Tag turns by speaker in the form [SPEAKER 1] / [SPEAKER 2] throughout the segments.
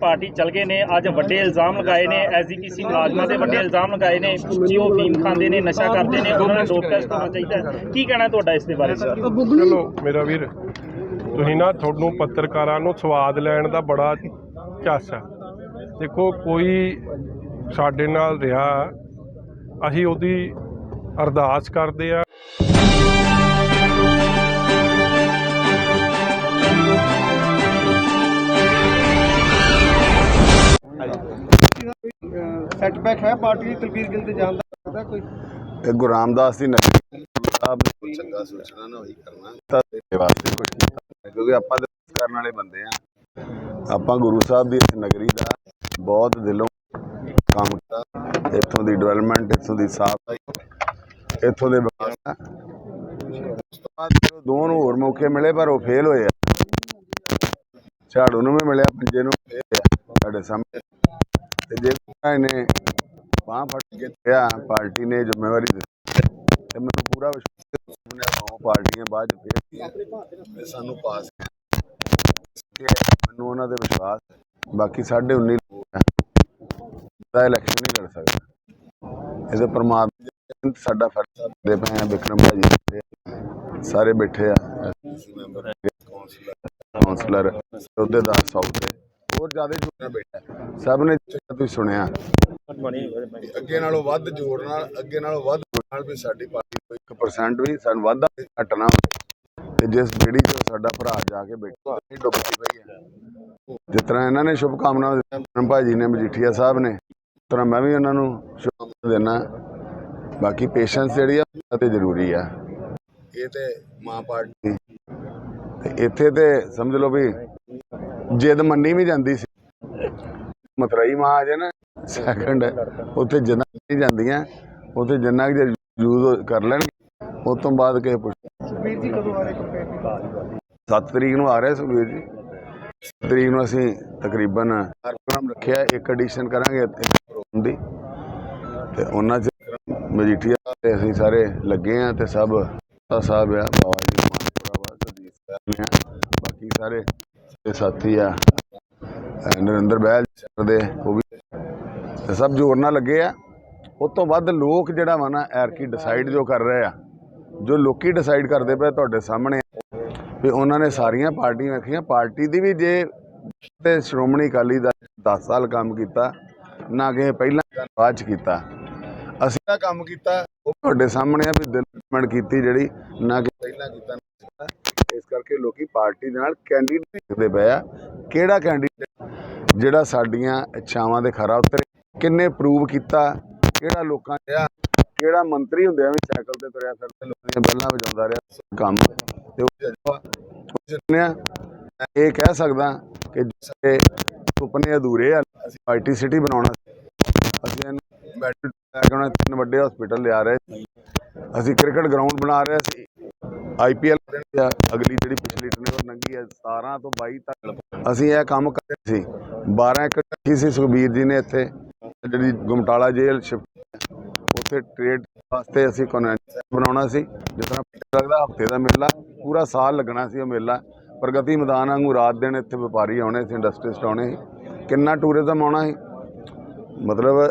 [SPEAKER 1] Party ਚਲ ਗਏ ਨੇ ਅੱਜ ਵੱਡੇ ਇਲਜ਼ਾਮ ਲਗਾਏ ਨੇ ਐਸਜੀਪੀਸੀ ਮੁਲਾਜ਼ਮਾਂ ਦੇ ਵੱਡੇ ਇਲਜ਼ਾਮ ਲਗਾਏ ਨੇ ਕਿ ਉਹ ਫੀਮ ਖਾਂਦੇ ਨੇ ਨਸ਼ਾ ਕਰਦੇ ਨੇ ਉਹਨਾਂ ਨੂੰ ਡੋਪ ਟੈਸਟ ਹੋਣਾ ਚਾਹੀਦਾ। ਕੀ ਕਹਿਣਾ ਤੁਹਾਡਾ ਇਸ ਦੇ ਬਾਰੇ ਸਰ?
[SPEAKER 2] ਚਲੋ ਮੇਰਾ ਵੀਰ ਤੁਸੀਂ ਨਾ ਤੁਹਾਨੂੰ ਪੱਤਰਕਾਰਾਂ ਨੂੰ ਸਵਾਦ ਲੈਣ ਦਾ ਬੜਾ ਚੱਸ ਹੈ। ਦੇਖੋ ਕੋਈ ਸਾਡੇ ਨਾਲ ਰਿਹਾ ਅਸੀਂ ਉਹਦੀ ਅਰਦਾਸ ਕਰਦੇ ਆ
[SPEAKER 3] ਸੈਟਬੈਕ ਹੈ ਪਾਰਟੀ ਦੀ ਤਲਬੀਰ ਗਿਲ ਤੇ ਜਾਣ ਦਾ ਲੱਗਦਾ ਕੋਈ?
[SPEAKER 4] ਇਹ ਗੁਰੂ ਰਾਮਦਾਸ ਦੀ ਨਗਰੀ ਸਾਹਿਬ ਨੇ ਕੋਈ ਚੰਗਾ ਸੋਚਣਾ ਨਾ ਉਹੀ ਕਰਨਾ। ਤਾਂ ਤੇਰੇ ਵਾਸਤੇ ਕੁਝ ਕੀਤਾ ਕਿਉਂਕਿ ਆਪਾਂ ਤੇ ਕਰਨ ਵਾਲੇ ਬੰਦੇ ਆ। ਆਪਾਂ ਗੁਰੂ ਸਾਹਿਬ ਦੀ ਇਸ ਨਗਰੀ ਦਾ ਬਹੁਤ ਦਿਲੋਂ ਕੰਮ ਕੀਤਾ। ਇੱਥੋਂ ਦੀ ਡਿਵੈਲਪਮੈਂਟ ਇੱਥੋਂ ਦੀ ਸਾਫ਼ ਇੱਥੋਂ ਦੇ ਵਿਕਾਸ ਦਾ। ਉਸ ਤੋਂ ਬਾਅਦ ਜਦੋਂ ਦੋ ਨੂੰ ਹੋਰ ਮੌਕੇ ਮਿਲੇ ਪਰ ਉਹ ਫੇਲ ਹੋਏ ਆ। ਝਾੜੂ ਨੂੰ ਵੀ ਮਿਲਿਆ ਪੰਜੇ ਨੂੰ ਫੇਲ ਹੋਇਆ ਸਾਡੇ ਸਾਹਮਣੇ ਤੇ ਜੇ ਇਹਨੇ ਬਾਂਹ ਫੜ ਕੇ ਕਿਹਾ, ਪਾਰਟੀ ਨੇ ਜ਼ਿੰਮੇਵਾਰੀ ਦਿੱਤੀ ਤੇ ਮੈਨੂੰ ਪੂਰਾ ਵਿਸ਼ਵਾਸ ਹੈ ਕਿ ਪਾਰਟੀਆਂ ਬਾਅਦ ਫੇਰ ਸਾਨੂੰ ਪਾਸ ਮੈਨੂੰ ਉਹਨਾਂ ਦੇ ਵਿਸ਼ਵਾਸ ਬਾਕੀ ਸਾਡੇ 19 ਦਾ ਇਲੈਕਸ਼ਨ ਨਹੀਂ ਲੜ ਸਕਦਾ। ਇਹਦੇ ਪ੍ਰਮਾਤਮਾ ਸਾਡਾ ਫਰਜ਼ ਦੇ ਪਏ ਆ ਵਿਕਰਮ ਭਾਜੀ ਸਾਰੇ ਬੈਠੇ ਆ। ਮੈਂਬਰ ਕਾਉਂਸਲਰ ਅਹੁਦੇਦਾਰ ਸੌਤੇ ਹੋਰ ਜ਼ਿਆਦਾ ਜੁੜਨਾ ਬੈਠਾ ਸਭ ਨੇ ਤੁਸੀਂ ਸੁਣਿਆ। ਅੱਗੇ ਨਾਲੋਂ ਵੱਧ ਜੋਰ ਨਾਲ, ਅੱਗੇ ਨਾਲੋਂ ਵੱਧ ਨਾਲ ਵੀ ਸਾਡੀ ਪਾਰਟੀ ਕੋਈ 1% ਵੀ ਸਾਨੂੰ ਵਾਧਾ ਘਟਣਾ ਤੇ ਜਿਸ ਬੇੜੀ 'ਚ ਸਾਡਾ ਭਰਾ ਜਾ ਕੇ ਬੈਠਾ ਇਹ ਡੁੱਬਦੀ ਪਈ ਹੈ। ਜਿਸ ਤਰ੍ਹਾਂ ਇਹਨਾਂ ਨੇ ਸ਼ੁਭ ਕਾਮਨਾਵਾਂ ਦਿੱਤੀਆਂ ਭਾਜੀ ਨੇ, ਮਜੀਠੀਆ ਸਾਹਿਬ ਨੇ, ਉਸ ਤਰ੍ਹਾਂ ਮੈਂ ਵੀ ਉਹਨਾਂ ਨੂੰ ਸ਼ੁਭ ਦੇਣਾ ਬਾਕੀ ਪੇਸ਼ੈਂਸ ਜਿਹੜੀ ਆ ਤੇ ਜ਼ਰੂਰੀ ਆ। ਇਹ ਤੇ ਮਾਂ ਪਾਰਟੀ ਇੱਥੇ ਤੇ ਸਮਝ ਲਓ ਵੀ ਜਿੱਦ ਮੰਨੀ ਵੀ ਜਾਂਦੀ ਸੀ। ਮਤਰਈ ਮਾਂ ਆ ਜੇ ਨਾ ਸੈਕੰਡ ਉੱਥੇ ਜਿੰਨਾ ਨਹੀਂ ਜਾਂਦੀਆਂ ਉੱਥੇ ਜਿੰਨਾ ਕੁ ਯੂਜ਼ ਕਰ ਲੈਣਗੇ ਉਸ ਤੋਂ ਬਾਅਦ ਕਿਸੇ ਪੁੱਛ
[SPEAKER 3] ਸੁਖਬੀਰ ਜੀ ਕਦੋਂ ਆ ਰਹੇ ਕੰਪੇਨ
[SPEAKER 4] 7 ਤਰੀਕ ਨੂੰ ਆ ਰਿਹਾ ਸੁਖਬੀਰ ਜੀ। 7 ਤਰੀਕ ਨੂੰ ਅਸੀਂ ਤਕਰੀਬਨ ਪ੍ਰੋਗਰਾਮ ਰੱਖਿਆ ਇੱਕ ਐਡੀਸ਼ਨ ਕਰਾਂਗੇ ਪ੍ਰੋਗਰਾਮ ਦੀ। ਤੇ ਉਹਨਾਂ ਚ ਮਜੀਠੀਆ ਤੇ ਅਸੀਂ ਸਾਰੇ ਲੱਗੇ ਆ ਤੇ ਸਭ ਦਾ ਸਾਹਿਬ ਆ ਬਾਬਾ ਜੀ ਮਾਨਪੁਰਾ ਵਾ ਸਰਜੀਤ ਸਾਹਿਬ ਨੇ ਆ ਬਾਕੀ ਸਾਰੇ ਸਾਥੀ ਆ ਨਰਿੰਦਰ ਬਹਿਲ ਸਰ ਦੇ, ਉਹ ਵੀ ਸਭ ਜੋਰ ਨਾਲ ਲੱਗੇ ਆ ਉਸ ਤੋਂ ਵੱਧ ਲੋਕ ਜਿਹੜਾ ਵਾ ਨਾ ਐਰਕੀ ਡਿਸਾਈਡ ਜੋ ਕਰ ਰਹੇ ਆ, ਜੋ ਲੋਕੀ ਡਿਸਾਈਡ ਕਰਦੇ ਪਏ ਤੁਹਾਡੇ ਸਾਹਮਣੇ ਵੀ ਉਹਨਾਂ ਨੇ ਸਾਰੀਆਂ ਪਾਰਟੀਆਂ ਰੱਖੀਆਂ ਪਾਰਟੀ ਦੀ ਵੀ ਜੇ ਤੇ ਸ਼੍ਰੋਮਣੀ ਅਕਾਲੀ ਦਾ 10 ਸਾਲ ਕੰਮ ਕੀਤਾ, ਨਾ ਕਿ ਪਹਿਲਾਂ ਬਾਅਦ ਚ ਕੀਤਾ ਅਸੀਂ ਤਾਂ ਕੰਮ ਕੀਤਾ, ਉਹ ਤੁਹਾਡੇ ਸਾਹਮਣੇ ਆ ਵੀ ਡਿਵੈਲਪਮੈਂਟ ਕੀਤੀ ਜਿਹੜੀ, ਨਾ ਕਿ ਪਹਿਲਾਂ ਕੀਤਾ। ਇਸ ਕਰਕੇ ਲੋਕੀ ਪਾਰਟੀ ਦੇ ਨਾਲ ਕੈਂਡੀਡੇਟ ਦੇਖਦੇ ਪਏ ਆ। ਕਿਹੜਾ ਕੈਂਡੀਡੇਟ ਜਿਹੜਾ ਸਾਡੀਆਂ ਇੱਛਾਵਾਂ ਦੇ ਖਰਾ ਉਤਰੇ? ਕਿੰਨੇ ਪ੍ਰੂਵ ਕੀਤਾ? ਕਿਹੜਾ ਲੋਕਾਂ ਆ? ਕਿਹੜਾ ਮੰਤਰੀ ਹੁੰਦਿਆਂ ਵੀ ਸਾਈਕਲ ਤੇ ਤੁਰਿਆ ਫਿਰਦਾ, ਲੋਕਾਂ ਦੀਆਂ ਬੈਲਾਂ ਵਜਾਉਂਦਾ ਰਿਹਾ, ਕੰਮ ਤੇ ਉਹ ਜਜ਼ਬਾ ਉਹ ਇਹ ਕਹਿ ਸਕਦਾ ਕਿ ਜਿਹੜੇ ਸੁਪਨੇ ਅਧੂਰੇ ਆ, ਅਸੀਂ ਆਈਟੀ ਸਿਟੀ ਬਣਾਉਣਾ ਅਸੀਂ ਇਹਨੂੰ ਬੈਟਰੀ ਤਿੰਨ ਵੱਡੇ ਹਸਪੀਟਲ ਲਿਆ ਰਹੇ ਸੀ। ਅਸੀਂ ਕ੍ਰਿਕਟ ਗਰਾਊਂਡ ਬਣਾ ਰਹੇ ਸੀ। ਆਈਪੀਐਲ ਅਗਲੀ ਜਿਹੜੀ ਪਿਛਲੀ ਟਰਨਓਵਰ ਲੰਗੀ ਹੈ 17 ਤੋਂ 22 ਤੱਕ। ਅਸੀਂ ਇਹ ਕੰਮ ਕਰ ਰਹੇ ਸੀ। 12 ਏਕੜ ਰੱਖੀ ਸੀ ਸੁਖਬੀਰ ਜੀ ਨੇ ਇੱਥੇ। ਜਿਹੜੀ ਗੁਮਟਾਲਾ ਜੇਲ੍ਹ ਸ਼ਿਫਟ ਉੱਥੇ ਟ੍ਰੇਡ ਵਾਸਤੇ ਅਸੀਂ ਕਨਵੈਂਸ਼ਨ ਬਣਾਉਣਾ ਸੀ। ਜਿਸ ਤਰ੍ਹਾਂ ਲੱਗਦਾ ਹਫ਼ਤੇ ਦਾ ਮੇਲਾ, ਪੂਰਾ ਸਾਲ ਲੱਗਣਾ ਸੀ ਉਹ ਮੇਲਾ। ਪ੍ਰਗਤੀ ਮੈਦਾਨ ਵਾਂਗੂ ਰਾਤ ਦਿਨ ਇੱਥੇ ਵਪਾਰੀ ਆਉਣੇ ਸੀ ਇੰਡਸਟਰੀਸਟ ਆਉਣੇ ਸੀ। ਕਿੰਨਾ ਟੂਰਿਜ਼ਮ ਆਉਣਾ ਸੀ? ਮਤਲਬ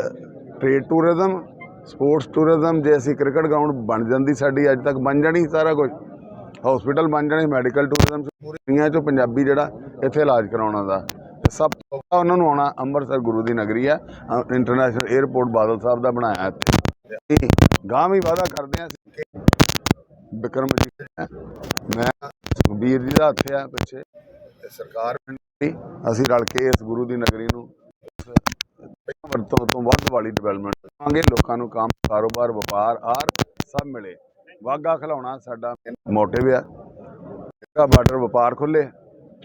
[SPEAKER 4] ਟ੍ਰੇਡ ਟੂਰਿਜ਼ਮ ਸਪੋਰਟਸ ਟੂਰਿਜ਼ਮ ਜੇ ਅਸੀਂ ਕ੍ਰਿਕਟ ਗਰਾਊਂਡ ਬਣ ਜਾਂਦੀ ਸਾਡੀ, ਅੱਜ ਤੱਕ ਬਣ ਜਾਣੀ ਸਾਰਾ ਕੁਝ ਹਸਪੀਟਲ ਬਣ ਜਾਣੇ ਮੈਡੀਕਲ ਟੂਰਿਜ਼ਮ ਪੂਰੀ ਦੁਨੀਆ 'ਚੋਂ ਪੰਜਾਬੀ ਜਿਹੜਾ ਇੱਥੇ ਇਲਾਜ ਕਰਾਉਣਾ ਦਾ। ਸਭ ਤੋਂ ਪਹਿਲਾਂ ਉਹਨਾਂ ਨੂੰ ਆਉਣਾ ਅੰਮ੍ਰਿਤਸਰ ਗੁਰੂ ਦੀ ਨਗਰੀ ਆ ਇੰਟਰਨੈਸ਼ਨਲ 에ਅਰਪੋਰਟ ਬਾਦਲ ਸਾਹਿਬ ਦਾ ਬਣਾਇਆ ਇੱਥੇ। ਅਸੀਂ ਗਾਂ ਵੀ ਵਾਅਦਾ ਕਰਦੇ ਹਾਂ ਅਸੀਂ ਕਿ ਵਿਕਰਮ ਮੈਂ ਸੁਖਬੀਰ ਜੀ ਦਾ ਹੱਥ ਆ ਪਿੱਛੇ, ਤੇ ਸਰਕਾਰ ਅਸੀਂ ਰਲ ਕੇ ਇਸ ਗੁਰੂ ਦੀ ਨਗਰੀ ਨੂੰ ਵਰਤੋਂ ਤੋਂ ਵੱਧ ਵਾਲੀ ਡਿਵੈਲਪਮੈਂਟ ਕਰਾਂਗੇ, ਲੋਕਾਂ ਨੂੰ ਕੰਮ, ਕਾਰੋਬਾਰ, ਵਪਾਰ, ਆਰ ਸਭ ਮਿਲੇ। ਵਾਗਾ ਖਿਲਾਉਣਾ ਸਾਡਾ ਮੋਟਿਵ ਆ। ਜਿਹੜਾ ਬਾਰਡਰ ਵਪਾਰ ਖੁੱਲੇ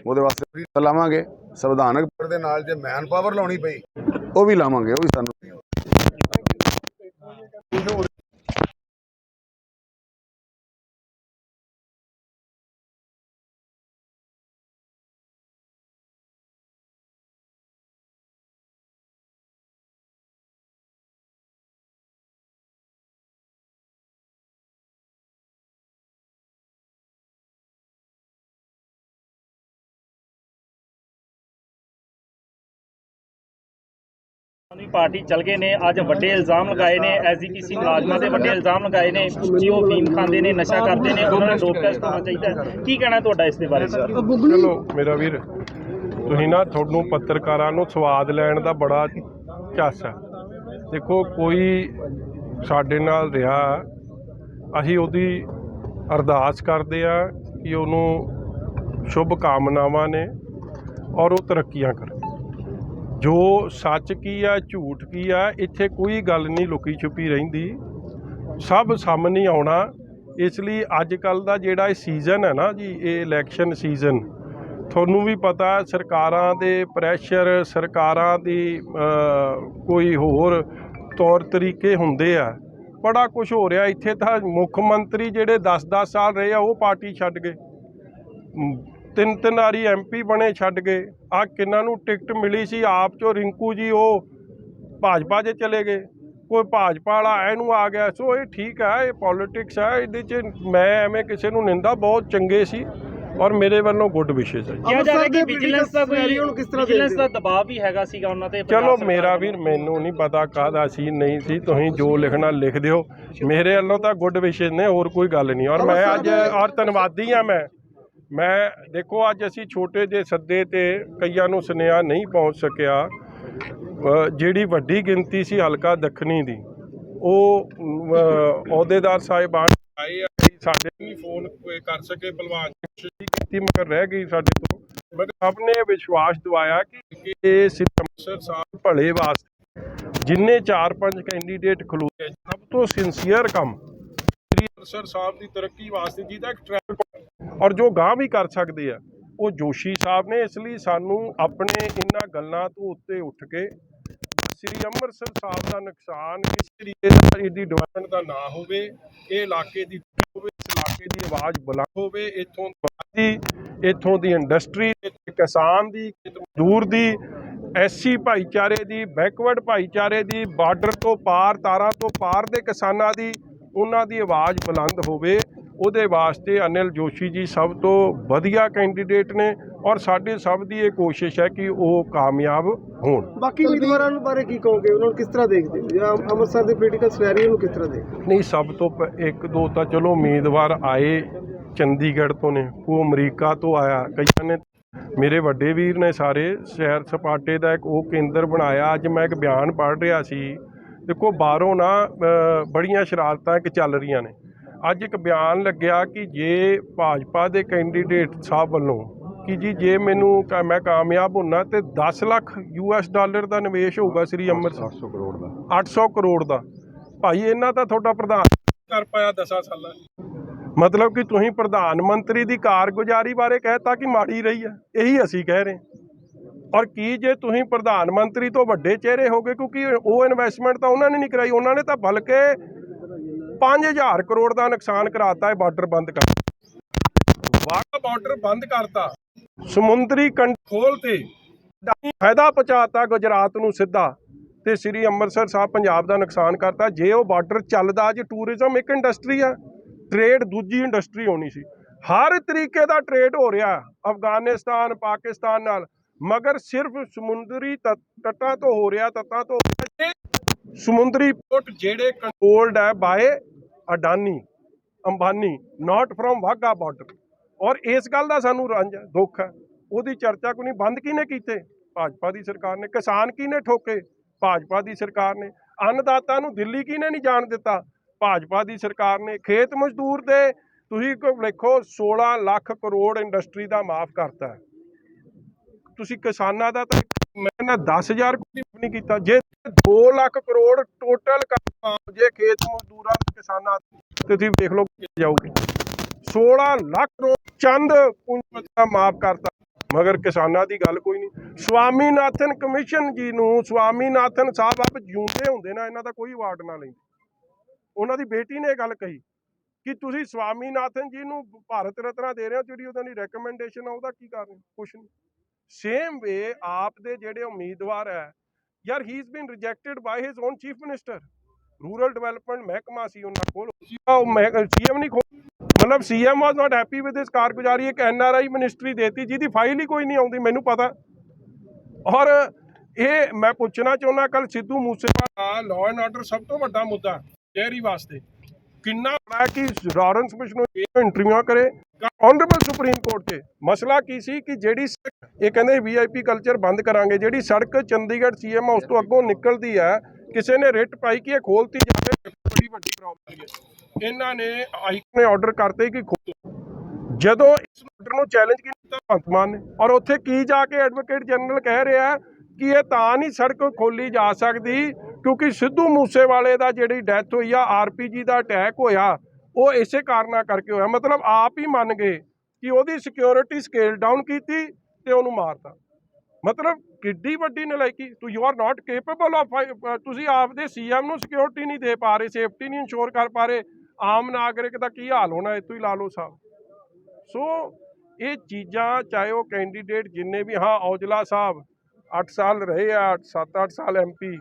[SPEAKER 4] ਉਹਦੇ ਵਾਸਤੇ ਫ੍ਰੀ ਲਾਵਾਂਗੇ। ਸੰਵਿਧਾਨਕ ਪੱਧਰ ਦੇ ਨਾਲ ਜੇ ਮੈਨ ਪਾਵਰ ਲਾਉਣੀ ਪਈ, ਉਹ ਵੀ ਲਾਵਾਂਗੇ, ਉਹ ਵੀ ਸਾਨੂੰ
[SPEAKER 1] ਆਦਮੀ ਪਾਰਟੀ ਚਲ ਗਏ ਨੇ ਅੱਜ ਵੱਡੇ ਇਲਜ਼ਾਮ ਲਗਾਏ ਨੇ ਐਸਜੀਪੀਸੀ ਮੁਲਾਜ਼ਮਾਂ ਤੇ ਵੱਡੇ ਇਲਜ਼ਾਮ ਲਗਾਏ ਨੇ ਕਿ ਉਹ ਫੀਮ ਖਾਂਦੇ ਨੇ ਨਸ਼ਾ ਕਰਦੇ ਨੇ ਉਹਨਾਂ ਦਾ ਡੋਪ ਟੈਸਟ ਹੋਣਾ ਚਾਹੀਦਾ। ਕੀ ਕਹਿਣਾ ਤੁਹਾਡਾ ਇਸ ਦੇ ਬਾਰੇ ਸਰ?
[SPEAKER 2] ਚਲੋ ਮੇਰਾ ਵੀਰ ਤੁਸੀਂ ਨਾ ਤੁਹਾਨੂੰ ਪੱਤਰਕਾਰਾਂ ਨੂੰ ਸਵਾਦ ਲੈਣ ਦਾ ਬੜਾ ਝੱਸ ਹੈ। ਦੇਖੋ ਕੋਈ ਸਾਡੇ ਨਾਲ ਰਿਹਾ ਅਸੀਂ ਉਹਦੀ ਅਰਦਾਸ ਕਰਦੇ ਆ ਕਿ ਉਹਨੂੰ ਸ਼ੁਭ ਕਾਮਨਾਵਾਂ ਨੇ ਔਰ ਉਹ ਤਰੱਕੀਆਂ ਕਰੇ। ਜੋ ਸੱਚ ਕੀ ਆ, ਝੂਠ ਕੀ ਆ, ਇੱਥੇ ਕੋਈ ਗੱਲ ਨਹੀਂ ਲੁਕੀ ਛੁਪੀ ਰਹਿੰਦੀ। ਸਭ ਸਾਹਮਣੇ ਆਉਣਾ। ਇਸ ਲਈ ਅੱਜ ਕੱਲ ਦਾ ਜਿਹੜਾ ਇਹ ਸੀਜ਼ਨ ਹੈ ਨਾ ਜੀ, ਇਹ ਇਲੈਕਸ਼ਨ ਸੀਜ਼ਨ ਤੁਹਾਨੂੰ ਵੀ ਪਤਾ ਸਰਕਾਰਾਂ ਦੇ ਪ੍ਰੈਸ਼ਰ ਸਰਕਾਰਾਂ ਦੀ ਕੋਈ ਹੋਰ ਤੌਰ ਤਰੀਕੇ ਹੁੰਦੇ ਆ। ਬੜਾ ਕੁਝ ਹੋ ਰਿਹਾ। ਇੱਥੇ ਤਾਂ ਮੁੱਖ ਮੰਤਰੀ ਜਿਹੜੇ 10-10 ਸਾਲ ਰਹੇ ਆ, ਉਹ ਪਾਰਟੀ ਛੱਡ ਗਏ। ਤਿੰਨ ਤਿੰਨ ਵਾਰੀ ਐਮਪੀ ਬਣੇ ਛੱਡ ਗਏ ਆ ਕਿੰਨਾਂ ਨੂੰ ਟਿਕਟ ਮਿਲੀ ਸੀ? ਆਪ ਚੋਂ ਰਿੰਕੂ ਜੀ ਉਹ ਭਾਜਪਾ 'ਚ ਚਲੇ ਗਏ। ਕੋਈ ਭਾਜਪਾ ਵਾਲਾ ਇਹਨੂੰ ਆ ਗਿਆ। ਸੋ ਇਹ ਠੀਕ ਹੈ ਇਹ ਪੋਲਿਟਿਕਸ ਹੈ। ਇਹਦੇ 'ਚ ਮੈਂ ਐਵੇਂ ਕਿਸੇ ਨੂੰ ਨਿੰਦਾ ਬਹੁਤ ਚੰਗੇ ਸੀ ਔਰ ਮੇਰੇ ਵੱਲੋਂ ਗੁੱਡ ਵਿਸ਼ੇਸ ਹੈ
[SPEAKER 1] ਕਿਹਾ ਜਾ ਰਿਹਾ ਕਿ ਵਿਜੀਲੈਂਸ ਦਾ ਕੋਈ
[SPEAKER 3] ਨੂੰ ਕਿਸ ਤਰ੍ਹਾਂ
[SPEAKER 1] ਵਿਜੀਲੈਂਸ ਦਾ ਦਬਾਅ ਵੀ ਹੈਗਾ ਸੀਗਾ ਉਹਨਾਂ ਤੇ
[SPEAKER 2] ਚਲੋ ਮੇਰਾ। ਵੀਰ ਮੈਨੂੰ ਨਹੀਂ ਪਤਾ ਕਾਹਦਾ ਸੀ ਨਹੀਂ ਸੀ। ਤੁਸੀਂ ਜੋ ਲਿਖਣਾ ਲਿਖ ਦਿਓ। ਮੇਰੇ ਵੱਲੋਂ ਤਾਂ ਗੁੱਡ ਵਿਸ਼ੇਸ ਨੇ ਹੋਰ ਕੋਈ ਗੱਲ ਨਹੀਂ। ਔਰ ਮੈਂ ਅੱਜ ਔਰ ਧੰਨਵਾਦੀ ਆ ਮੈਂ। ਮੈਂ ਦੇਖੋ, ਅੱਜ ਅਸੀਂ ਛੋਟੇ ਜਿਹੇ ਸੱਦੇ ਤੇ ਕਈਆਂ ਨੂੰ ਸੁਨੇਹਾ ਨਹੀਂ ਪਹੁੰਚ ਸਕਿਆ। ਜਿਹੜੀ ਵੱਡੀ ਗਿਣਤੀ ਸੀ ਹਲਕਾ ਦੱਖਣੀ ਦੀ, ਉਹ ਅਹੁਦੇਦਾਰ ਸਾਹਿਬਾਨ ਆਏ ਆ ਸਾਡੇ ਨਹੀਂ ਫੋਨ ਕਰ ਸਕੇ, ਬਲਵਾਨ ਜੀ ਕੋਸ਼ਿਸ਼ ਕੀਤੀ? ਮਗਰ ਰਹਿ ਗਈ ਸਾਡੇ ਤੋਂ। ਮਗਰ ਸਭ ਨੇ ਵਿਸ਼ਵਾਸ ਦਿਵਾਇਆ ਕਿ ਇਹ ਸ੍ਰੀ ਅੰਮ੍ਰਿਤਸਰ ਸਾਹਿਬ ਭਲੇ ਵਾਸਤੇ, ਜਿੰਨੇ 4-5 ਕੈਂਡੀਡੇਟ ਖਲੋਤੇ ਸਭ ਤੋਂ ਸਿੰਸੀਅਰ ਕੰਮ ਸ੍ਰੀ ਅੰਮ੍ਰਿਤਸਰ ਸਾਹਿਬ ਦੀ ਤਰੱਕੀ ਵਾਸਤੇ ਜਿਹਦਾ ਇੱਕ ਟਰੈਕ ਔਰ ਜੋ ਗਾਂ ਵੀ ਕਰ ਸਕਦੇ ਆ, ਉਹ ਜੋਸ਼ੀ ਸਾਹਿਬ ਨੇ, ਇਸ ਲਈ ਸਾਨੂੰ ਆਪਣੇ ਇਹਨਾਂ ਗੱਲਾਂ ਤੋਂ ਉੱਤੇ ਉੱਠ ਕੇ ਸ੍ਰੀ ਅੰਮ੍ਰਿਤਸਰ ਸਾਹਿਬ ਦਾ ਨੁਕਸਾਨ ਇਸ ਤਰੀਕੇ ਦਾ ਇਹਦੀ ਡਿਵੈਲਪਮੈਂਟ ਦਾ ਨਾ ਹੋਵੇ, ਇਹ ਇਲਾਕੇ ਦੀ ਹੋਵੇ, ਇਸ ਇਲਾਕੇ ਦੀ ਆਵਾਜ਼ ਬੁਲੰਦ ਹੋਵੇ, ਇੱਥੋਂ ਦੀ ਇੱਥੋਂ ਦੀ ਇੰਡਸਟਰੀ ਕਿਸਾਨ ਦੀ ਮਜ਼ਦੂਰ ਦੀ, ਐਸਸੀ ਭਾਈਚਾਰੇ ਦੀ, ਬੈਕਵਰਡ ਭਾਈਚਾਰੇ ਦੀ, ਬਾਰਡਰ ਤੋਂ ਪਾਰ, ਤਾਰਾਂ ਤੋਂ ਪਾਰ ਦੇ ਕਿਸਾਨਾਂ ਦੀ ਉਹਨਾਂ ਦੀ ਆਵਾਜ਼ ਬੁਲੰਦ ਹੋਵੇ ਉਹਦੇ ਵਾਸਤੇ ਅਨਿਲ ਜੋਸ਼ੀ ਜੀ ਸਭ ਤੋਂ ਵਧੀਆ ਕੈਂਡੀਡੇਟ ਨੇ ਔਰ ਸਾਡੇ ਸਭ ਦੀ ਇਹ ਕੋਸ਼ਿਸ਼ ਹੈ ਕਿ ਉਹ ਕਾਮਯਾਬ ਹੋਣ।
[SPEAKER 3] ਬਾਕੀ ਉਮੀਦਵਾਰਾਂ ਨੂੰ ਬਾਰੇ ਕੀ ਕਹੋਗੇ? ਉਹਨਾਂ ਨੂੰ ਕਿਸ ਤਰ੍ਹਾਂ ਦੇਖਦੇ ਹੋ? ਜਾਂ ਅੰਮ੍ਰਿਤਸਰ ਦੇ ਪੋਲੀਟੀਕਲ ਸਿਨੈਰੀਓ ਨੂੰ ਕਿਸ ਤਰ੍ਹਾਂ ਦੇਖਦੇ?
[SPEAKER 2] ਨਹੀਂ ਸਭ ਤੋਂ ਪ- ਇੱਕ ਦੋ ਤਾਂ ਚਲੋ ਉਮੀਦਵਾਰ ਆਏ ਚੰਡੀਗੜ੍ਹ ਤੋਂ ਨੇ ਉਹ ਅਮਰੀਕਾ ਤੋਂ ਆਇਆ ਕਈਆਂ ਨੇ ਮੇਰੇ ਵੱਡੇ ਵੀਰ ਨੇ ਸਾਰੇ ਸ਼ਹਿਰ ਸਪਾਟੇ ਦਾ ਇੱਕ ਉਹ ਕੇਂਦਰ ਬਣਾਇਆ ਅੱਜ ਮੈਂ ਇੱਕ ਬਿਆਨ ਪੜ੍ਹ ਰਿਹਾ ਸੀ। ਦੇਖੋ ਬਾਹਰੋਂ ਨਾ ਬੜੀਆਂ ਸ਼ਰਾਰਤਾਂ ਇੱਕ ਚੱਲ ਰਹੀਆਂ ਨੇ। ਅੱਜ ਇੱਕ ਬਿਆਨ ਲੱਗਿਆ ਕਿ ਜੇ ਭਾਜਪਾ ਦੇ ਕੈਂਡੀਡੇਟ ਸਾਹਿਬ ਵੱਲੋਂ ਕਿ ਜੀ ਜੇ ਮੈਨੂੰ ਕ- ਮੈਂ ਕਾਮਯਾਬ ਹੁੰਨਾ ਤੇ 10 ਲੱਖ ਯੂਐਸ ਡਾਲਰ ਦਾ ਨਿਵੇਸ਼ ਹੋਊਗਾ ਸ੍ਰੀ ਅੰਮ੍ਰਿਤਸਰ। 800 ਕਰੋੜ ਦਾ। 800 ਕਰੋੜ ਦਾ। ਭਾਈ ਇਹਨਾਂ ਤਾਂ ਤੁਹਾਡਾ ਪ੍ਰਧਾਨ ਕਰ ਪਾਇਆ 10 ਸਾਲਾਂ। ਮਤਲਬ ਕਿ ਤੁਸੀਂ ਪ੍ਰਧਾਨ ਮੰਤਰੀ ਦੀ ਕਾਰਗੁਜ਼ਾਰੀ ਬਾਰੇ ਕਹਿਤਾ ਕਿ ਮਾੜੀ ਰਹੀ ਹੈ ਇਹੀ ਅਸੀਂ ਕਹਿ ਰਹੇ ਔਰ ਕੀ ਜੇ ਤੁਸੀਂ ਪ੍ਰਧਾਨ ਮੰਤਰੀ ਤੋਂ ਵੱਡੇ ਚਿਹਰੇ ਹੋਗੇ, ਕਿਉਂਕਿ ਉਹ ਇਨਵੈਸਟਮੈਂਟ ਤਾਂ ਉਹਨਾਂ ਨੇ ਨਹੀਂ ਕਰਾਈ, ਉਹਨਾਂ ਨੇ ਤਾਂ ਬਲਕਿ 5000 ਕਰੋੜ ਦਾ ਨੁਕਸਾਨ ਕਰਾਤਾ ਹੈ ਬਾਰਡਰ ਬੰਦ ਕਰ ਵਾਗਾ ਬਾਰਡਰ ਬੰਦ ਕਰਤਾ। ਸਮੁੰਦਰੀ ਕੰਟਰੋਲ ਤੇ ਫਾਇਦਾ ਪਹੁੰਚਾਤਾ ਗੁਜਰਾਤ ਨੂੰ ਸਿੱਧਾ ਤੇ ਸ੍ਰੀ ਅੰਮ੍ਰਿਤਸਰ ਸਾਹਿਬ ਪੰਜਾਬ ਦਾ ਨੁਕਸਾਨ ਕਰਤਾ। ਜੇ ਉਹ ਬਾਰਡਰ ਚੱਲਦਾ, ਅੱਜ ਟੂਰਿਜ਼ਮ ਇੱਕ ਇੰਡਸਟਰੀ ਆ ਟ੍ਰੇਡ ਦੂਜੀ ਇੰਡਸਟਰੀ ਹੋਣੀ ਸੀ। ਹਰ ਤਰੀਕੇ ਦਾ ਟ੍ਰੇਡ ਹੋ ਰਿਹਾ, ਅਫਗਾਨਿਸਤਾਨ, ਪਾਕਿਸਤਾਨ ਨਾਲ। ਮਗਰ ਸਿਰਫ ਸਮੁੰਦਰੀ ਤੱਟ- ਤੱਟਾਂ ਤੋਂ ਹੋ ਰਿਹਾ ਤੱਟਾਂ ਤੋਂ ਸਮੁੰਦਰੀ ਪੋਰਟ ਜਿਹੜੇ ਕੰਟਰੋਲਡ ਹੈ by Adani Ambani not from Wagah border ਔਰ ਇਸ ਗੱਲ ਦਾ ਸਾਨੂੰ ਰੰਜ ਹੈ ਦੁੱਖ ਹੈ। ਉਹਦੀ ਚਰਚਾ ਕੋਈ ਨਹੀਂ, ਬੰਦ ਕਿਹਨੇ ਕੀਤੇ? ਭਾਜਪਾ ਦੀ ਸਰਕਾਰ ਨੇ, ਕਿਸਾਨ ਕਿਹਨੇ ਠੋਕੇ? ਭਾਜਪਾ ਦੀ ਸਰਕਾਰ ਨੇ। ਅੰਨਦਾਤਾ ਨੂੰ ਦਿੱਲੀ ਕਿਹਨੇ ਨਹੀਂ ਜਾਣ ਦਿੱਤਾ? ਭਾਜਪਾ ਦੀ ਸਰਕਾਰ ਨੇ ਖੇਤ ਮਜ਼ਦੂਰ ਦੇ, ਤੁਸੀਂ ਕੋ ਲਿਖੋ 16 ਲੱਖ ਕਰੋੜ ਇੰਡਸਟਰੀ ਦਾ ਮਾਫ ਕਰਤਾ ਤੁਸੀਂ ਕਿਸਾਨਾਂ ਦਾ ਤਾਂ ਮੈਂ ਨਾ 10000 ਕੋਈ ਨਹੀਂ ਕੀਤਾ। ਜੇ 2 ਲੱਖ ਕਰੋੜ ਟੋਟਲ ਕੰਮ ਜੇ ਖੇਤ ਮਜ਼ਦੂਰਾਂ ਤੇ ਕਿਸਾਨਾਂ ਤੁਸੀਂ ਵੇਖ ਲਓ ਕਿੱਥੇ ਜਾਊਗੀ 16 ਲੱਖ ਕਰੋੜ ਚੰਦ ਪੂੰਜੀ ਦਾ ਮਾਫ ਕਰਤਾ, ਮਗਰ ਕਿਸਾਨਾਂ ਦੀ ਗੱਲ ਕੋਈ ਨਹੀਂ। ਸਵਾਮੀਨਾਥਨ ਕਮਿਸ਼ਨ ਜੀ ਨੂੰ ਸਵਾਮੀਨਾਥਨ ਸਾਹਿਬ ਆਪ ਜਿਉਂਦੇ ਹੁੰਦੇ ਨਾ, ਇਹਨਾਂ ਦਾ ਕੋਈ ਅਵਾਰਡ ਨਾ ਲੈਂਦੇ। ਉਹਨਾਂ ਦੀ ਬੇਟੀ ਨੇ ਇਹ ਗੱਲ ਕਹੀ ਕਿ ਤੁਸੀਂ ਸਵਾਮੀਨਾਥਨ ਜੀ ਨੂੰ ਭਾਰਤ ਰਤਨਾ ਦੇ ਰਹੇ ਹੋ, ਜਿਹੜੀ ਉਹਨਾਂ ਦੀ ਰეკਮੈਂਡੇਸ਼ਨ ਆ, ਉਹਦਾ ਕੀ ਕਾਰਨ ਕੁਛ ਨਹੀਂ। ਸੇਮ ਵੇ ਆਪ ਦੇ ਜਿਹੜੇ ਉਮੀਦਵਾਰ ਹੈ ਯਾਰ he is been rejected by his own chief minister rural development ਮਹਿਕਮਾ ਸੀ ਉਹਨਾਂ ਕੋਲ ਉਹ ਸੀਐਮ ਨਹੀਂ ਮਤਲਬ CM was not happy with his ਕਾਰਗੁਜ਼ਾਰੀ ਇੱਕ ਐਨਆਰਆਈ ਮਿਨਿਸਟਰੀ ਦੇਤੀ ਜਿਹਦੀ ਫਾਈਲ ਹੀ ਕੋਈ ਨਹੀਂ ਆਉਂਦੀ ਮੈਨੂੰ ਪਤਾ ਔਰ ਇਹ ਮੈਂ ਪੁੱਛਣਾ ਚਾਹੁੰਦਾ ਕੱਲ Sidhu Moosewala law and order ਸਭ ਤੋਂ ਵੱਡਾ ਮੁੱਦਾ ਸ਼ਹਿਰੀ ਵਾਸਤੇ ਕਿੰਨਾ ਬੜਾ ਕਿ ਲਾਰੈਂਸ ਬਿਸ਼ਨੋਈ ਇੰਟਰਵਿਊ ਕਰੇ। ਆਨਰੇਬਲ ਸੁਪਰੀਮ ਕੋਰਟ 'ਚ ਮਸਲਾ ਕੀ ਸੀ ਕਿ ਜਿਹੜੀ ਸੜਕ- ਇਹ ਕਹਿੰਦੇ ਵੀਆਈਪੀ ਕਲਚਰ ਬੰਦ ਕਰਾਂਗੇ। ਜਿਹੜੀ ਸੜਕ ਚੰਡੀਗੜ੍ਹ ਸੀਐਮ ਹਾਊਸ ਤੋਂ ਅੱਗੋਂ ਨਿਕਲਦੀ ਹੈ। ਕਿਸੇ ਨੇ ਰਿਟ ਪਾਈ ਕਿ ਇਹ ਖੋਲਤੀ ਜਾਵੇ, ਬੜੀ ਵੱਡੀ ਪ੍ਰੋਬਲਮ ਹੈ। ਇਹਨਾਂ ਨੇ ਹਾਈਕੋਰਟ ਨੇ ਆਰਡਰ ਕਰਤੇ ਕਿ ਖੋਲੋ ਜਦੋਂ ਇਸ ਆਰਡਰ ਨੂੰ ਚੈਲੰਜ ਕੀਤਾ ਭਗਵੰਤ ਮਾਨ ਨੇ। ਔਰ ਉੱਥੇ ਕੀ ਜਾ ਕੇ ਐਡਵੋਕੇਟ ਜਨਰਲ ਕਹਿ ਰਿਹਾ ਕਿ ਇਹ ਤਾਂ ਨਹੀਂ ਸੜਕ ਖੋਲੀ ਜਾ ਸਕਦੀ। ਕਿਉਂਕਿ ਸਿੱਧੂ ਮੂਸੇਵਾਲੇ ਦਾ ਜਿਹੜੀ ਡੈਥ ਹੋਈ ਆ ਆਰਪੀਜੀ ਦਾ ਅਟੈਕ ਹੋਇਆ, ਉਹ ਇਸੇ ਕਾਰਨਾਂ ਕਰਕੇ ਹੋਇਆ। ਮਤਲਬ ਆਪ ਹੀ ਮੰਨ ਗਏ ਕਿ ਉਹਦੀ ਸਿਕਿਉਰਿਟੀ ਸਕੇਲ ਡਾਊਨ ਕੀਤੀ ਤੇ ਉਹਨੂੰ ਮਾਰਤਾ। ਮਤਲਬ ਕਿੱਡੀ ਵੱਡੀ ਨਲਾਇਕੀ, ਤੂੰ you are not capable of ਤੁਸੀਂ ਆਪਦੇ ਸੀਐਮ ਨੂੰ ਸਿਕਿਉਰਿਟੀ ਨਹੀਂ ਦੇ ਪਾ ਰਹੇ ਸੇਫਟੀ ਨਹੀਂ ਇੰਸ਼ੋਰ ਕਰ ਪਾ ਰਹੇ, ਆਮ ਨਾਗਰਿਕ ਦਾ ਕੀ ਹਾਲ ਹੋਣਾ ਇਹ ਹੀ ਲਾ ਲਓ ਸਾਹਿਬ ਸੋ ਇਹ ਚੀਜ਼ਾਂ, ਚਾਹੇ ਉਹ ਕੈਂਡੀਡੇਟ ਜਿੰਨੇ ਵੀ, ਹਾਂ, ਔਜਲਾ ਸਾਹਿਬ 8 ਸਾਲ ਰਹੇ ਆ 7-8 ਸਾਲ ਐਮਪੀ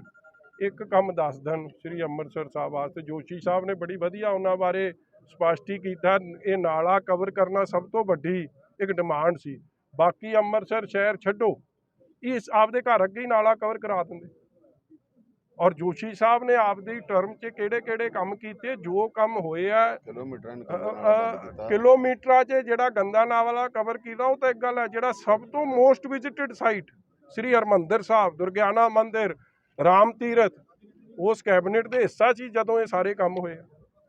[SPEAKER 2] ਇੱਕ ਕੰਮ ਦੱਸ ਦੇਣ ਸ੍ਰੀ ਅੰਮ੍ਰਿਤਸਰ ਸਾਹਿਬ ਵਾਸਤੇ। ਜੋਸ਼ੀ ਸਾਹਿਬ ਨੇ ਬੜੀ ਵਧੀਆ ਉਹਨਾਂ ਬਾਰੇ ਸਪਸ਼ਟੀ ਕੀਤਾ। ਇਹ ਨਾਲਾ ਕਵਰ ਕਰਨਾ ਸਭ ਤੋਂ ਵੱਡੀ ਇੱਕ ਡਿਮਾਂਡ ਸੀ। ਬਾਕੀ ਅੰਮ੍ਰਿਤਸਰ ਸ਼ਹਿਰ ਛੱਡੋ। ਇਸ ਆਪਦੇ ਘਰ ਅੱਗੇ ਹੀ ਨਾਲਾ ਕਵਰ ਕਰਾ ਦਿੰਦੇ। ਔਰ ਜੋਸ਼ੀ ਸਾਹਿਬ ਨੇ ਆਪਦੀ ਟਰਮ 'ਚ ਕਿਹੜੇ ਕਿਹੜੇ ਕੰਮ ਕੀਤੇ? ਜੋ ਕੰਮ ਹੋਏ ਆ
[SPEAKER 4] ਕਿਲੋਮੀਟਰਾਂ
[SPEAKER 2] 'ਚ ਜਿਹੜਾ ਗੰਦਾ ਨਾਵਲਾ ਕਵਰ ਕੀਤਾ ਉਹ ਤਾਂ ਇੱਕ ਗੱਲ ਹੈ ਜਿਹੜਾ ਸਭ ਤੋਂ most visited site Sri Harmandir Sahib Durgiana Mandir Ram Tirath ਉਸ ਕੈਬਨਿਟ ਦੇ ਹਿੱਸਾ ਸੀ ਜਦੋਂ ਇਹ ਸਾਰੇ ਕੰਮ ਹੋਏ।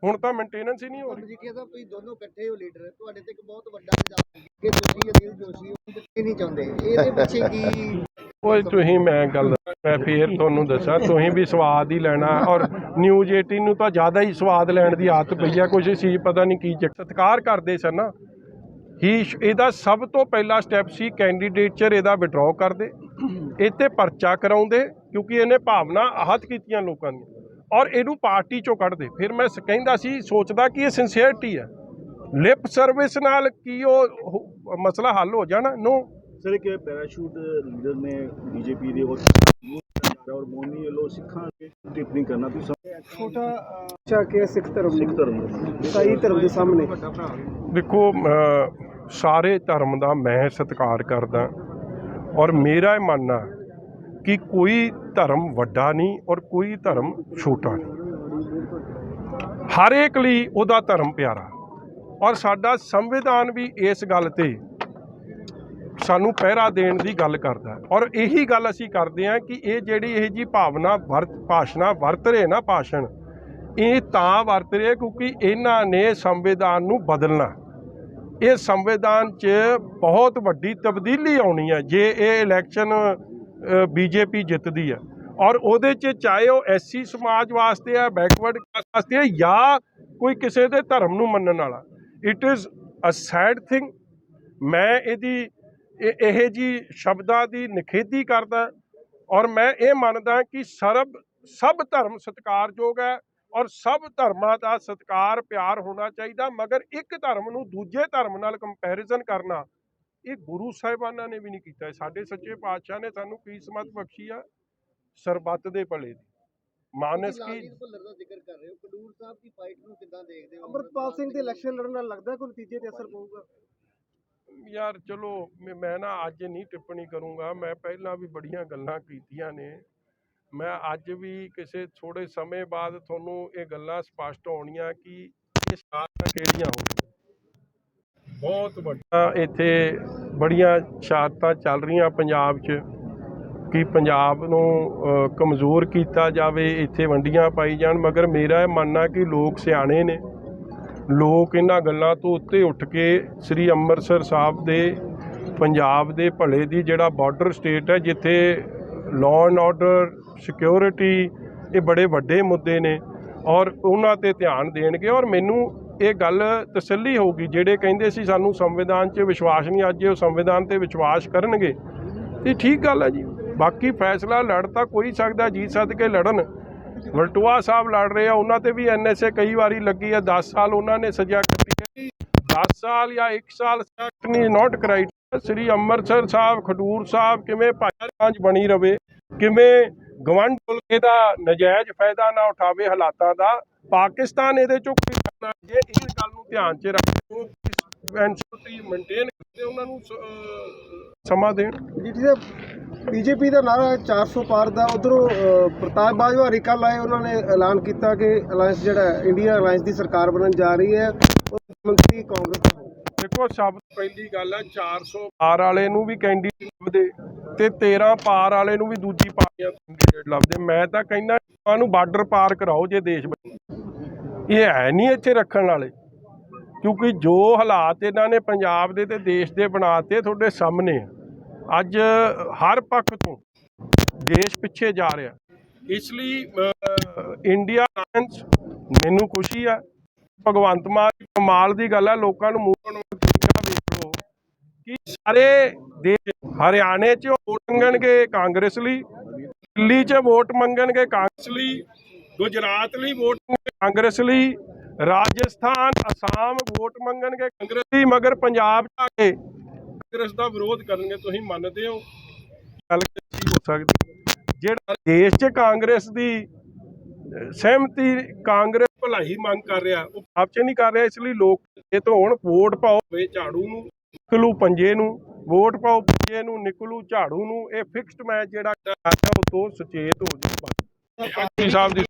[SPEAKER 2] ਹੁਣ ਤਾਂ ਮੇਨਟੇਨੈਂਸ ਹੀ ਨਹੀਂ ਹੋ ਰਹੀ।
[SPEAKER 5] ਮਜੀਠੀਆ ਸਾਹਿਬ ਤੁਸੀਂ ਦੋਨੋਂ ਇਕੱਠੇ ਹੋ ਲੀਡਰ ਤੁਹਾਡੇ ਤੇ ਇੱਕ ਬਹੁਤ ਵੱਡਾ ਇਲਜ਼ਾਮ ਹੈ ਕਿ ਤੁਸੀਂ ਅਨਿਲ ਜੋਸ਼ੀ ਨੂੰ ਜਿੱਤੇ ਨਹੀਂ ਚਾਹੁੰਦੇ। ਇਹਦੇ ਪਿੱਛੇ ਕੀ
[SPEAKER 2] ਓਏ ਤੁਸੀਂ ਮੈਂ ਗੱਲ ਮੈਂ ਫੇਰ ਤੁਹਾਨੂੰ ਦੱਸਾਂ ਤੁਸੀਂ ਵੀ ਸਵਾਦ ਹੀ ਲੈਣਾ ਔਰ ਨਿਊਜ਼ 18 ਨੂੰ ਤਾਂ ਜ਼ਿਆਦਾ ਹੀ ਸਵਾਦ ਲੈਣ ਦੀ ਆਦਤ ਪਈ ਆ ਕੁਝ ਸੀ ਪਤਾ ਨਹੀਂ ਕੀ ਸਤਿਕਾਰ ਕਰਦੇ ਸਨ ਨਾ। ਹੀ ਇਹਦਾ ਸਭ ਤੋਂ ਪਹਿਲਾ ਸਟੈਪ ਸੀ ਕੈਂਡੀਡੇਟਚਰ ਇਹਦਾ ਵਿਡਰਾਅ ਕਰਦੇ। ਤੇ ਪਰਚਾ ਕਰਾਉਂਦੇ ਕਿਉਂਕਿ ਇਹਨੇ ਭਾਵਨਾ ਆਹਤ ਕੀਤੀਆਂ ਲੋਕਾਂ ਦੀਆਂ। ਔਰ ਇਹਨੂੰ ਪਾਰਟੀ ਚੋਂ ਕੱਢਦੇ। ਫਿਰ ਮੈਂ ਕਹਿੰਦਾ ਸੀ ਸੋਚਦਾ ਕਿ ਇਹ ਸਿੰਸੀਅਰਟੀ ਹੈ। ਲਿਪ ਸਰਵਿਸ ਨਾਲ ਕੀ ਉਹ ਮਸਲਾ ਹੱਲ ਹੋ ਜਾਣਾ? ਨੋ
[SPEAKER 6] ਸਰ ਇੱਕ ਪੈਰਾਸ਼ੂਟ ਲੀਡਰ ਨੇ ਬੀਜੇਪੀ ਦੇ ਉਹ ਔਰ ਮੋਨੀ ਵੱਲੋਂ ਸਿੱਖਾਂ ਦੇ ਟਿੱਪਣੀ ਕਰਨਾ। ਤੁਸੀਂ
[SPEAKER 3] ਛੋਟਾ ਅੱਛਾ ਕਿ ਸਿੱਖ ਧਰਮ
[SPEAKER 6] ਸਿੱਖ ਧਰਮ ਦਾ
[SPEAKER 3] ਈਸਾਈ ਧਰਮ ਦੇ ਸਾਹਮਣੇ।
[SPEAKER 2] ਦੇਖੋ ਸਾਰੇ ਧਰਮ ਦਾ ਮੈਂ ਸਤਿਕਾਰ ਕਰਦਾ। ਔਰ ਮੇਰਾ ਇਹ ਮੰਨਣਾ ਕਿ ਕੋਈ ਧਰਮ ਵੱਡਾ ਨਹੀਂ ਔਰ ਕੋਈ ਧਰਮ ਛੋਟਾ ਨਹੀਂ। ਹਰ ਇੱਕ ਲਈ ਉਹਦਾ ਧਰਮ ਪਿਆਰਾ। ਔਰ ਸਾਡਾ ਸੰਵਿਧਾਨ ਵੀ ਇਸ ਗੱਲ ਤੇ ਸਾਨੂੰ ਪਹਿਰਾ ਦੇਣ ਦੀ ਗੱਲ ਕਰਦਾ। ਔਰ ਇਹੀ ਗੱਲ ਅਸੀਂ ਕਰਦੇ ਹਾਂ ਕਿ ਇਹ ਜਿਹੜੀ ਇਹ ਜੀ ਭਾਵਨਾ ਵਰਤ, ਭਾਸ਼ਣਾ ਵਰਤ ਰਹੇ ਨਾ ਭਾਸ਼ਣ, ਇਹ ਤਾਂ ਵਰਤ ਰਹੇ ਕਿਉਂਕਿ ਇਹਨਾਂ ਨੇ ਸੰਵਿਧਾਨ ਨੂੰ ਬਦਲਣਾ। ਇਹ ਸੰਵਿਧਾਨ 'ਚ ਬਹੁਤ ਵੱਡੀ ਤਬਦੀਲੀ ਆਉਣੀ ਹੈ ਜੇ ਇਹ ਇਲੈਕਸ਼ਨ ਬੀਜੇਪੀ ਜਿੱਤਦੀ ਹੈ। ਔਰ ਉਹਦੇ 'ਚ ਚਾਹੇ ਉਹ ਐਸਸੀ ਸਮਾਜ ਵਾਸਤੇ ਆ ਬੈਕਵਰਡ ਵਾਸਤੇ ਹੈ ਜਾਂ ਕੋਈ ਕਿਸੇ ਦੇ ਧਰਮ ਨੂੰ ਮੰਨਣ ਵਾਲਾ। It is a sad thing ਮੈਂ ਇਹਦੀ, ਇਹ ਇਹ ਜੀ ਸ਼ਬਦਾਂ ਦੀ ਨਿਖੇਧੀ ਕਰਦਾ ਔਰ ਮੈਂ ਇਹ ਮੰਨਦਾ ਕਿ ਸਰਬ, ਸਭ ਧਰਮ ਸਤਿਕਾਰਯੋਗ ਹੈ। ਔਰ ਸਭ ਧਰਮਾਂ ਦਾ ਸਤਿਕਾਰ ਪਿਆਰ ਹੋਣਾ ਚਾਹੀਦਾ ਮਗਰ ਇੱਕ ਧਰਮ ਨੂੰ ਦੂਜੇ ਧਰਮ ਨਾਲ ਕੰਪੈਰੀਜ਼ਨ ਕਰਨਾ ਇਹ ਗੁਰੂ ਸਾਹਿਬਾਨਾਂ ਨੇ ਵੀ ਨਹੀਂ ਕੀਤਾ। ਸਾਡੇ ਸੱਚੇ ਪਾਤਸ਼ਾਹ ਨੇ ਸਾਨੂੰ ਕੀ ਸਮਤ ਬਖਸ਼ੀ ਆ ਸਰਬੱਤ ਦੇ ਭਲੇ ਦੀ। ਮਾਨਸ ਕੀ
[SPEAKER 5] ਲਾਲਜੀਤ ਭੁੱਲਰ ਦਾ ਜ਼ਿਕਰ ਕਰ ਰਹੇ ਹੋ। ਕਡੂਰ ਸਾਹਿਬ ਦੀ ਫਾਈਟ ਨੂੰ ਕਿੱਦਾਂ ਦੇਖਦੇ ਹੋ?
[SPEAKER 3] ਅਮਰਪਾਲ ਸਿੰਘ ਦੇ ਇਲੈਕਸ਼ਨ ਲੜਨ ਨਾਲ ਲੱਗਦਾ ਕੋਈ ਨਤੀਜੇ ਤੇ ਅਸਰ ਪਊਗਾ?
[SPEAKER 2] ਯਾਰ ਚਲੋ ਮੈਂ ਨਾ ਅੱਜ ਨਹੀਂ ਟਿੱਪਣੀ ਕਰੂੰਗਾ। ਮੈਂ ਪਹਿਲਾਂ ਵੀ ਬੜੀਆਂ ਗੱਲਾਂ ਕੀਤੀਆਂ ਨੇ। ਮੈਂ ਅੱਜ ਵੀ ਕਿਸੇ ਥੋੜੇ ਸਮੇਂ ਬਾਅਦ ਤੁਹਾਨੂੰ ਇਹ ਗੱਲਾਂ ਸਪਸ਼ਟ ਹੋਣੀਆਂ ਕਿ ਇਹ ਸਾਰੀਆਂ ਕਿਹੜੀਆਂ ਹੋਣਗੀਆਂ? ਬਹੁਤ ਵੱਡਾ ਇੱਥੇ ਬੜੀਆਂ ਸ਼ਹਾਦਤਾਂ ਚੱਲ ਰਹੀਆਂ ਪੰਜਾਬ 'ਚ ਕਿ ਪੰਜਾਬ ਨੂੰ ਕਮਜ਼ੋਰ ਕੀਤਾ ਜਾਵੇ ਇੱਥੇ ਵੰਡੀਆਂ ਪਾਈ ਜਾਣ। ਮਗਰ ਮੇਰਾ ਇਹ ਮੰਨਣਾ ਕਿ ਲੋਕ ਸਿਆਣੇ ਨੇ। ਲੋਕ ਇਹਨਾਂ ਗੱਲਾਂ ਤੋਂ ਉੱਤੇ ਉੱਠ ਕੇ ਸ੍ਰੀ ਅੰਮ੍ਰਿਤਸਰ ਸਾਹਿਬ ਦੇ ਪੰਜਾਬ ਦੇ ਭਲੇ ਦੀ ਜਿਹੜਾ ਬਾਰਡਰ ਸਟੇਟ ਹੈ ਜਿੱਥੇ ਲਾਅ ਐਂਡ ਆਰਡਰ ਸਿਕਿਉਰਿਟੀ, ਇਹ ਬੜੇ ਵੱਡੇ ਮੁੱਦੇ ਨੇ ਔਰ ਉਹਨਾਂ ਤੇ ਧਿਆਨ ਦੇਣਗੇ ਔਰ ਮੈਨੂੰ ਇਹ ਗੱਲ ਤਸੱਲੀ ਹੋਊਗੀ, ਜਿਹੜੇ ਕਹਿੰਦੇ ਸੀ ਸਾਨੂੰ ਸੰਵਿਧਾਨ 'ਚ ਵਿਸ਼ਵਾਸ ਨਹੀਂ, ਅੱਜ ਉਹ ਸੰਵਿਧਾਨ ਤੇ ਵਿਸ਼ਵਾਸ ਕਰਨਗੇ। ਇਹ ਠੀਕ ਗੱਲ ਹੈ ਜੀ। ਬਾਕੀ ਫੈਸਲਾ ਲੜ ਤਾਂ ਕੋਈ ਸਕਦਾ ਜੀ ਸੱਦ ਕੇ ਲੜਨ। ਵਲਟੂਆ ਸਾਹਿਬ ਲੜ ਰਹੇ ਆ, ਉਹਨਾਂ ਤੇ ਵੀ ਐਨਐਸਏ ਕਈ ਵਾਰੀ ਲੱਗੀ ਆ 10 ਸਾਲ ਉਹਨਾਂ ਨੇ ਸਜ਼ਾ ਕੱਟੀ ਹੈ। 10 ਸਾਲ ਜਾਂ 1 ਸਾਲ ਨਹੀਂ ਨਾਟ ਕਰਾਈਟ ਸ੍ਰੀ ਅੰਮ੍ਰਿਤਸਰ ਸਾਹਿਬ, ਖਡੂਰ ਸਾਹਿਬ ਕਿਵੇਂ ਭਾਈਚਾਰਕ ਬਣੀ ਰਵੇ, ਕਿਵੇਂ ਗਵੰਡ ਮੁਲਕੇ ਦਾ ਨਜਾਇਜ਼ ਫਾਇਦਾ ਨਾ ਉਠਾਵੇ ਹਾਲਾਤਾਂ ਦਾ, ਪਾਕਿਸਤਾਨ ਇਹਦੇ ਚੋਂ ਕੋਈ ਕਰਨਾ? ਜੇ ਇਸ ਗੱਲ ਨੂੰ ਧਿਆਨ 'ਚ ਰੱਖੋ ਐਨਸੀਟੀ ਮੇਨਟੇਨ ਕਰਦੇ ਉਹਨਾਂ ਨੂੰ ਸਮਾਂ ਦੇਣ।
[SPEAKER 3] ਮਜੀਠੀ ਬੀਜੇਪੀ ਦਾ ਨਾਰਾ ਹੈ 400 ਪਾਰ ਦਾ, ਉਧਰੋਂ ਪ੍ਰਤਾਪ ਬਾਜਵਾ ਕੱਲ੍ਹ ਆਏ ਉਹਨਾਂ ਨੇ ਐਲਾਨ ਕੀਤਾ ਕਿ ਅਲਾਈਅੰਸ ਜਿਹੜਾ ਇੰਡੀਆ ਅਲਾਈਅੰਸ ਦੀ ਸਰਕਾਰ ਬਣਨ ਜਾ ਰਹੀ ਹੈ। ਮੰਤਰੀ ਕਾਂਗਰਸ
[SPEAKER 2] ਦੇਖੋ, ਸਭ ਤੋਂ ਪਹਿਲੀ ਗੱਲ ਹੈ 400 ਪਾਰ ਵਾਲੇ ਨੂੰ ਵੀ ਕੈਂਡੀਡੇਟ ਲੱਭਦੇ ਤੇ 13 ਪਾਰ ਵਾਲੇ ਨੂੰ ਵੀ ਦੂਜੀ ਪਾਰਟੀਆਂ ਕੈਂਡੀਡੇਟ ਲੱਭਦੇ। ਮੈਂ ਤਾਂ ਕਹਿੰਦਾ ਇਹਨਾਂ ਨੂੰ ਬਾਰਡਰ ਪਾਰ ਕਰਾਓ ਜੇ ਦੇਸ਼ ਬਚੇ ਇਹ ਹੈ ਨਹੀਂ ਇੱਥੇ ਰੱਖਣ ਵਾਲੇ। ਕਿਉਂਕਿ ਜੋ ਹਾਲਾਤ ਇਹਨਾਂ ਨੇ ਪੰਜਾਬ ਦੇ ਤੇ ਦੇਸ਼ ਦੇ ਬਣਾਤੇ, ਤੁਹਾਡੇ ਸਾਹਮਣੇ ਆ। ਅੱਜ ਹਰ ਪੱਖ ਤੋਂ ਦੇਸ਼ ਪਿੱਛੇ ਜਾ ਰਿਹਾ। ਇਸ ਲਈ ਇੰਡੀਆ ਅਲਾਈਅੰਸ ਮੈਨੂੰ ਖੁਸ਼ੀ ਆ ਭਗਵੰਤ ਮਾਨ ਕਮਾਲ ਦੀ ਗੱਲ ਹੈ, ਲੋਕਾਂ ਨੂੰ ਮੂੰਹ ਤਰੀਕਾ ਵੇਖ ਲਓ ਕਿ ਸਾਰੇ ਦੇਸ਼ ਹਰਿਆਣੇ 'ਚ ਵੋਟ ਮੰਗਣਗੇ ਕਾਂਗਰਸ ਲਈ, ਦਿੱਲੀ 'ਚ ਵੋਟ ਮੰਗਣਗੇ ਕਾਂਗਰਸ ਲਈ, ਗੁਜਰਾਤ ਲਈ ਵੋਟ ਕਾਂਗਰਸ ਲਈ, ਰਾਜਸਥਾਨ, ਅਸਾਮ ਵੋਟ ਮੰਗਣਗੇ ਕਾਂਗਰਸ ਲਈ, ਮਗਰ ਪੰਜਾਬ ਜਾ ਕੇ ਕਾਂਗਰਸ ਦਾ ਵਿਰੋਧ ਕਰਨਗੇ, ਤੁਸੀਂ ਮੰਨਦੇ ਹੋ? ਗੱਲ ਕੀ ਹੋ ਸਕਦੀ? ਜਿਹੜਾ ਦੇਸ਼ 'ਚ ਕਾਂਗਰਸ ਦੀ ਸਹਿਮਤੀ ਕਾਂਗਰਸ ਭਲਾਈ ਮੰਗ ਕਰ ਰਿਹਾ, ਉਹ ਆਪ 'ਚ ਨਹੀਂ ਕਰ ਰਿਹਾ, ਇਸ ਲਈ ਲੋਕ ਇਹ ਤੋਂ ਹੁਣ ਵੋਟ ਪਾਓ। ਵੇ ਝਾੜੂ ਨੂੰ, ਨਿਕਲੂ ਪੰਜੇ ਨੂੰ, ਵੋਟ ਪਾਓ ਪੰਜੇ ਨੂੰ, ਨਿਕਲੂ ਝਾੜੂ ਨੂੰ, ਇਹ ਫਿਕਸਡ ਮੈਚ ਜਿਹੜਾ ਉਹ ਤੋਂ ਸੁਚੇਤ ਹੋ ਜੀ ਸਾਹਿਬ ਦੀ